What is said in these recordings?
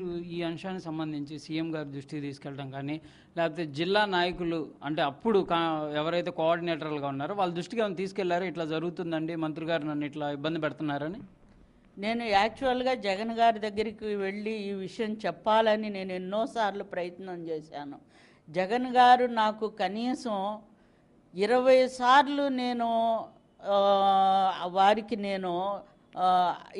మీరు ఈ అంశానికి సంబంధించి సీఎం గారి దృష్టికి తీసుకెళ్ళడం కానీ లేకపోతే జిల్లా నాయకులు అంటే అప్పుడు కా ఎవరైతే కోఆర్డినేటర్లుగా ఉన్నారో వాళ్ళ దృష్టికి ఏమైనా తీసుకెళ్ళారో? ఇట్లా జరుగుతుందండి మంత్రి గారు నన్ను ఇట్లా ఇబ్బంది పెడుతున్నారని? నేను యాక్చువల్గా జగన్ గారి దగ్గరికి వెళ్ళి ఈ విషయం చెప్పాలని నేను ఎన్నోసార్లు ప్రయత్నం చేశాను. జగన్ గారు నాకు కనీసం ఇరవై సార్లు నేను వారికి నేను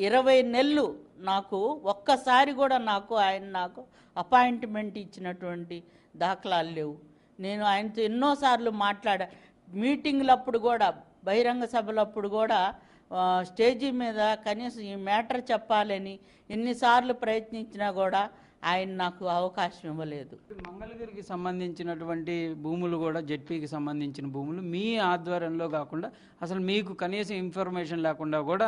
ఇరవై నెలలు నాకు ఒక్కసారి కూడా నాకు ఆయన నాకు అపాయింట్మెంట్ ఇచ్చినటువంటి దాఖలాలు లేవు. నేను ఆయనతో ఎన్నోసార్లు మాట్లాడా మీటింగ్లప్పుడు కూడా బహిరంగ సభలప్పుడు కూడా స్టేజీ మీద కనీసం ఈ మ్యాటర్ చెప్పాలని ఎన్నిసార్లు ప్రయత్నించినా కూడా ఆయన నాకు అవకాశం ఇవ్వలేదు. మంగళగిరికి సంబంధించినటువంటి భూములు కూడా జెడ్పీకి సంబంధించిన భూములు మీ ఆధ్వర్యంలో కాకుండా అసలు మీకు కనీసం ఇన్ఫర్మేషన్ లేకుండా కూడా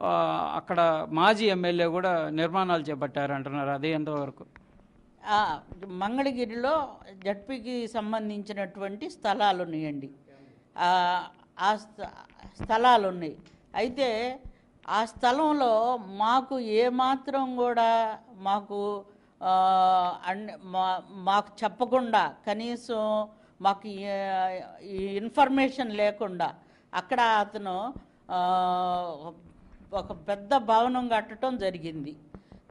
అక్కడ మాజీ ఎమ్మెల్యే కూడా నిర్మాణాలు చేపట్టారు అంటున్నారు అదే ఎంతవరకు? మంగళగిరిలో జడ్పీకి సంబంధించినటువంటి స్థలాలు ఉన్నాయండి. ఆ, స్థ- స్థలాలు ఉన్నాయి. అయితే ఆ స్థలంలో మాకు ఏమాత్రం కూడా మాకు అన్- మా- మాకు చెప్పకుండా కనీసం మాకు ఇన్ఫర్మేషన్ లేకుండా అక్కడ అతను ఒక పెద్ద భవనం కట్టడం జరిగింది.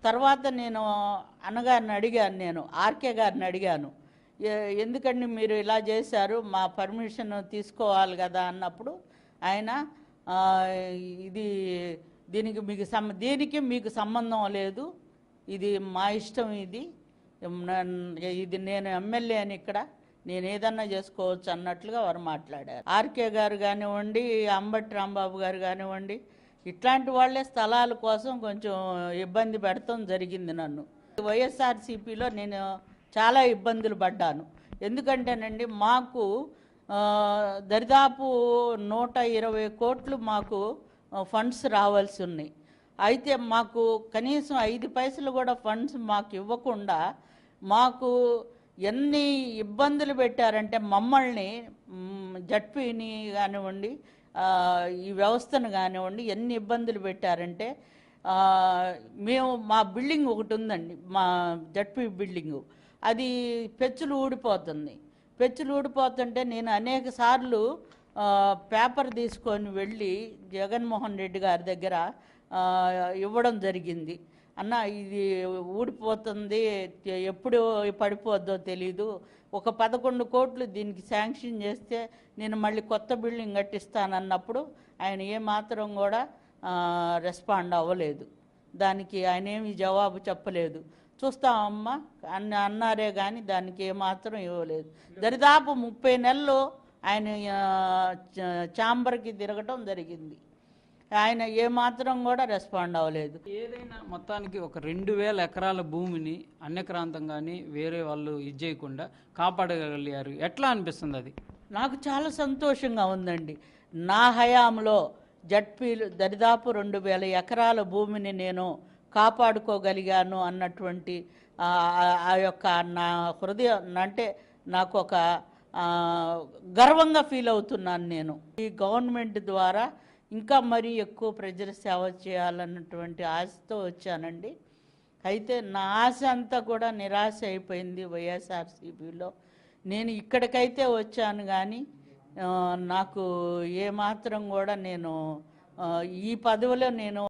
తర్వాత నేను అన్నగారిని అడిగాను నేను ఆర్కే గారిని అడిగాను. ఎందుకండి మీరు ఇలా చేశారు? మా పర్మిషన్ తీసుకోవాలి కదా అన్నప్పుడు ఆయన ఇది దీనికి మీకు సం దీనికి మీకు సంబంధం లేదు. ఇది మా ఇష్టం ఇది. ఇది నేను ఎమ్మెల్యే అని ఇక్కడ నేను ఏదన్నా చేసుకోవచ్చు అన్నట్లుగా వారు మాట్లాడారు. ఆర్కే గారు కానివ్వండి అంబటి రాంబాబు గారు కానివ్వండి ఇట్లాంటి వాళ్ళే స్థలాల కోసం కొంచెం ఇబ్బంది పెడతాం జరిగింది నన్ను. వైఎస్ఆర్సీపీలో నేను చాలా ఇబ్బందులు పడ్డాను. ఎందుకంటేనండి మాకు దరిదాపు నూట ఇరవై కోట్లు మాకు ఫండ్స్ రావాల్సి ఉన్నాయి. అయితే మాకు కనీసం ఐదు పైసలు కూడా ఫండ్స్ మాకు ఇవ్వకుండా మాకు ఎన్ని ఇబ్బందులు పెట్టారంటే మమ్మల్ని జడ్పీని కానివ్వండి ఈ వ్యవస్థను కానివ్వండి ఎన్ని ఇబ్బందులు పెట్టారంటే మేము మా బిల్డింగ్ ఒకటి ఉందండి మా జడ్పీ బిల్డింగు. అది పెచ్చులు ఊడిపోతుంది. పెచ్చులు ఊడిపోతుంటే నేను అనేక సార్లు పేపర్ తీసుకొని వెళ్ళి జగన్మోహన్ రెడ్డి గారి దగ్గర ఇవ్వడం జరిగింది. అన్న ఇది ఊడిపోతుంది ఎప్పుడు పడిపోద్దో తెలీదు. ఒక పదకొండు కోట్లు దీనికి శాంక్షన్ చేస్తే నేను మళ్ళీ కొత్త బిల్డింగ్ కట్టిస్తానన్నప్పుడు ఆయన ఏమాత్రం కూడా రెస్పాండ్ అవ్వలేదు. దానికి ఆయన ఏమి జవాబు చెప్పలేదు. చూస్తామమ్మ అన్న అన్నారే కానీ దానికి ఏమాత్రం ఇవ్వలేదు. దరిదాపు ముప్పై నెలలు ఆయన చ- ఛాంబర్కి తిరగటం జరిగింది. ఆయన ఏమాత్రం కూడా రెస్పాండ్ అవ్వలేదు. ఏదైనా మొత్తానికి ఒక రెండు వేల ఎకరాల భూమిని అన్యక్రాంతంగాని వేరే వాళ్ళు ఇది చేయకుండా కాపాడగలిగారు. ఎట్లా అనిపిస్తుంది అది? నాకు చాలా సంతోషంగా ఉందండి. నా హయాంలో జడ్పీలు దరిదాపు రెండు వేల ఎకరాల భూమిని నేను కాపాడుకోగలిగాను అన్నటువంటి ఆ యొక్క నా హృదయం అంటే నాకు ఒక గర్వంగా ఫీల్ అవుతున్నాను నేను. ఈ గవర్నమెంట్ ద్వారా ఇంకా మరీ ఎక్కువ ప్రజల సేవ చేయాలన్నటువంటి ఆశతో వచ్చానండి. అయితే నా ఆశ అంతా కూడా నిరాశ అయిపోయింది వైఎస్ఆర్సీపీలో. నేను ఇక్కడికైతే వచ్చాను కానీ నాకు ఏమాత్రం కూడా నేను ఈ పదవిలో నేను